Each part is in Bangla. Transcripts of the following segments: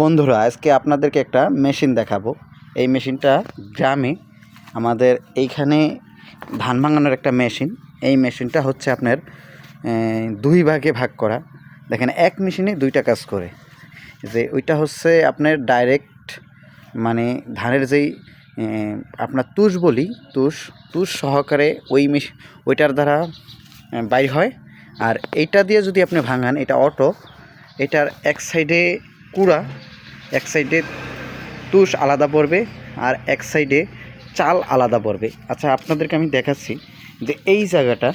বন্ধুরা, আজকে আপনাদেরকে একটা মেশিন দেখাবো। এই মেশিনটা গ্রামে আমাদের এইখানে ধান ভাঙানোর একটা মেশিন। এই মেশিনটা হচ্ছে আপনার দুই ভাগে ভাগ করা। দেখেন, এক মেশিনে দুইটা কাজ করে। যে ওইটা হচ্ছে আপনার ডাইরেক্ট মানে ধানের যেই আপনার তুষ বলি, তুষ তুষ সহকারে ওই মেশ, ওইটার দ্বারা বাইর হয়। আর এইটা দিয়ে যদি আপনি ভাঙান, এটা অটো এটার এক সাইডে কুড়া এক সাইডে তুষ আলাদা পড়বে আর এক সাইডে চাল আলাদা পড়বে। আচ্ছা আপনাদেরকে আমি দেখাচ্ছি যে এই জায়গাটা,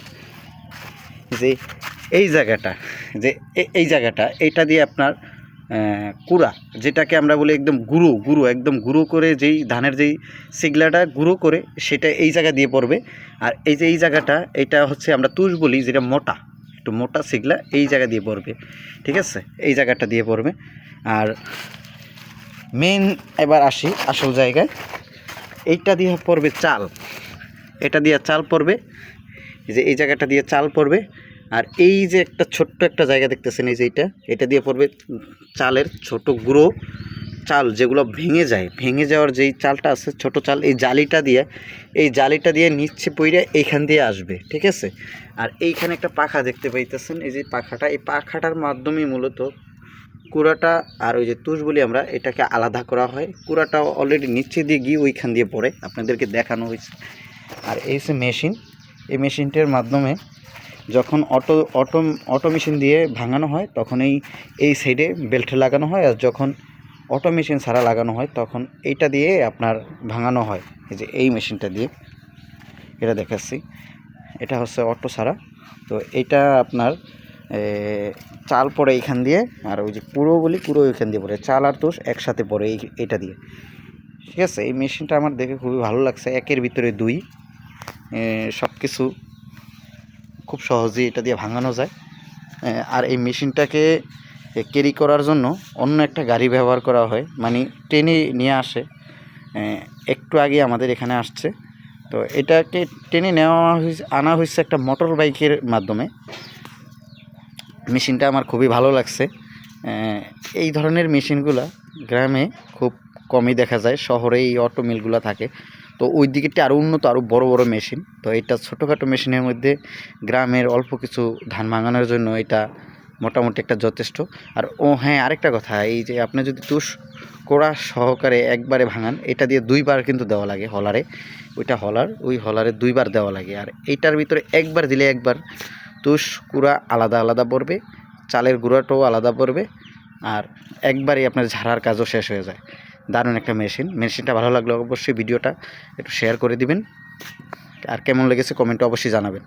যে এই জায়গাটা, যে এই জায়গাটা এইটা দিয়ে আপনার কুড়া, যেটাকে আমরা বলি একদম গুঁড়ো গুঁড়ো একদম গুঁড়ো করে যেই ধানের যেই সিগলাটা গুঁড়ো করে সেটা এই জায়গা দিয়ে পড়বে। আর এই যে এই জায়গাটা, এটা হচ্ছে আমরা তুষ বলি, যেটা মোটা। একটু মোটা সিগলা এই জায়গা দিয়ে পড়বে, ঠিক আছে? এই জায়গাটা দিয়ে পড়বে। আর মেন এবার আসি আসল জায়গায়। এইটা দিয়ে পড়বে চাল। এটা দিয়ে চাল পড়বে। এই যে এই জায়গাটা দিয়ে চাল পড়বে। আর এই যে একটা ছোট্ট একটা জায়গা দেখতেছেন, এই যে এইটা, এটা দিয়ে পড়বে চালের ছোট গুঁড়ো। চাল যেগুলো ভেঙে যায়, ভেঙে যাওয়ার যেই চালটা আছে, ছোট চাল, এই জালিটা দিয়ে, এই জালিটা দিয়ে নিচ্ছে পইরা এইখান দিয়ে আসবে, ঠিক আছে? আর এইখানে একটা পাখা দেখতে পাইতেছেন, এই যে পাখাটা, এই পাখাটার মাধ্যমে মূলত কুড়াটা আর ওই যে তুষ বলি আমরা, এটাকে আলাদা করা হয়। কুড়াটা অলরেডি নিচে দিয়ে গিয়ে ওইখান দিয়ে পড়ে, আপনাদেরকে দেখানো হয়েছে। আর এই হচ্ছে মেশিন, এই মেশিনটার মাধ্যমে যখন অটো অটো অটো মেশিন দিয়ে ভাঙানো হয়, তখন এই এই সাইডে বেল্ট লাগানো হয়, আর যখন অটো মেশিন ছাড়া লাগানো হয়, তখন এইটা দিয়ে আপনার ভাঙানো হয়। এই যে এই মেশিনটা দিয়ে এটা দেখাচ্ছি। এটা হচ্ছে অটো ছাড়া। তো এইটা আপনার চাল পড়ে এইখান দিয়ে, আর ওই যে পুরো বলি পুরো ওইখান দিয়ে পড়ে। চাল আর তোষ একসাথে পড়ে এই, এটা দিয়ে। ঠিক আছে? এই মেশিনটা আমার দেখে খুবই ভালো লাগছে। একের ভিতরে দুই। সব কিছু খুব সহজেই এটা দিয়ে ভাঙানো যায়। আর এই মেশিনটাকে ক্যারি করার জন্য অন্য একটা গাড়ি ব্যবহার করা হয়। মানে টেনে নিয়ে আসে। একটু আগে আমাদের এখানে আসছে। তো এটাকে টেনে নেওয়া হয়েছে আনা হয়েছে একটা মোটর বাইকের মাধ্যমে। মেশিনটা আমার খুবই ভালো লাগছে। এই ধরনের মেশিনগুলা গ্রামে খুব কমই দেখা যায় শহরে এই অটো মিলগুলো থাকে। তো ওই দিকেরটা আরও উন্নত আরও বড় বড় মেশিন। তো এটা ছোটোখাটো মেশিনের মধ্যে গ্রামের অল্প কিছু ধান ভাঙানোর জন্য এটা মোটামুটি একটা যথেষ্ট। আর ও হ্যাঁ আরেকটা কথা, এই যে আপনি যদি তুষ কোড়া সহকারে একবারে ভাঙান, এটা দিয়ে দুইবার কিন্তু দেওয়া লাগে হলারে। ওইটা হলার, ওই হলারে দুইবার দেওয়া লাগে। আর এইটার ভিতরে একবার দিলে একবার তুষ কুড়া আলাদা আলাদা পড়বে, চালের গুঁড়াটাও আলাদা পড়বে, আর একবারই আপনার ঝাড়ার কাজও শেষ হয়ে যায়। দারুণ একটা মেশিন। মেশিনটা ভালো লাগলে অবশ্যই ভিডিওটা একটু শেয়ার করে দিবেন। আর কেমন লেগেছে কমেন্টে অবশ্যই জানাবেন।